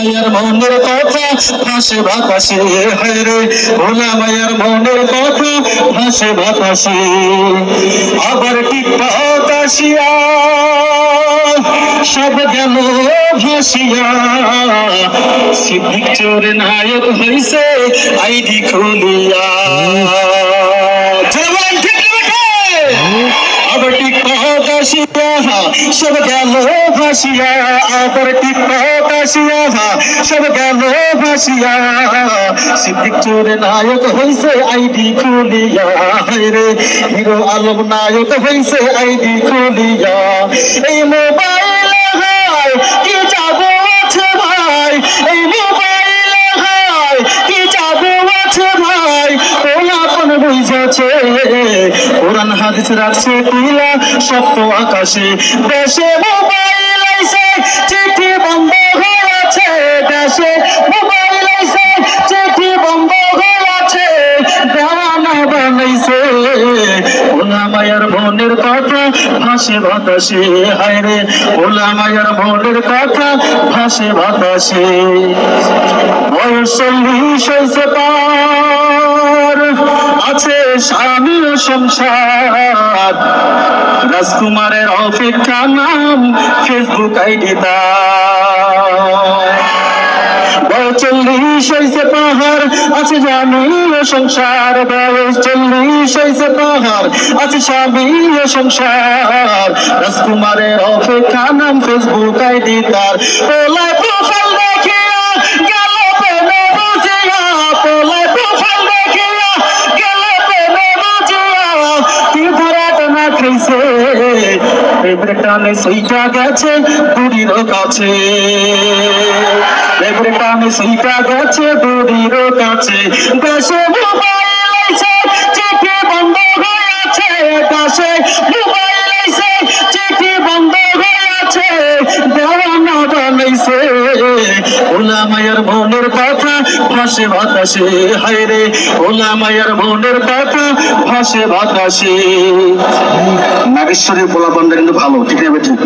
মায়ের মনের কথা ভাসে বাতাসে হায় রে। ভোলা মায়ের মনের কথা ভাসে বাতাসে। আবার টিকটক আসিয়া, সব গেল ভাসিয়া। সিদ্দিক চোর নায়ক হইছে, আইডি খুলিয়া। জবান ঠিক আবার টিকটক আসিয়া সব গেল ভাসিয়া, আবার টিকটক আসিয়া, সব গেল ভাসিয়া। সিদ্দিক চোরে নায়ক হইছে আইডি খুলিয়া রে, হিরো আলম নায়ক হইছে আইডি খুলিয়া। এই মোবাইলে হায়, কি জাদু আছে ভাই? এই মোবাইলে হায়, কি জাদু আছে ভাই? ওলা কোন বুঝাছে? হাদিস রাখছে তুইলা সপ্ত আকাশে দেশে মোবাইল আইছে, চিঠি বন্ধ হয়ে দেশে মোবাইল আইছে, চিঠি বন্ধ হয়ে গানা বানাইছে। ওলা মনের কথা ভাসে বাতাসে, হায় রে, ওলা মায়ের মনের কথা ভাসে বাতাসে। বয়স চল্লিশ হয়েছে পার আছে ও সংসার। রাজকুমারের অপেক্ষা নাম ফেসবুক আইডি চল্লিশ হয়েছে পাহাড়, আছে জানি সংসার। চল্লিশ হয়েছে পাহাড়, আছে স্বামী সংসার। রাজকুমারের অপেক্ষা নাম ফেসবুক আইডি তার। ওলা প্রেমের টানে সইটা গেছে বুড়ির কাছে। প্রেমের টানে সইটা গেছে বুড়ির কাছে। দেশে মোবাইল আছে চিঠি বন্ধ হয়ে আছে। দেশে মোবাইল আছে চিঠি বন্ধ হয়ে আছে। দেওয়ানা বানাইছে ওলা মায়ের মনের কথা ভাসে বাতাসে, হায় রে। ওলা মায়ের মনের কথা ভাসে বাতাসে। নাগেশ্বরী পোলাপানটা কিন্তু ভালো, ঠিক আছে ঠিক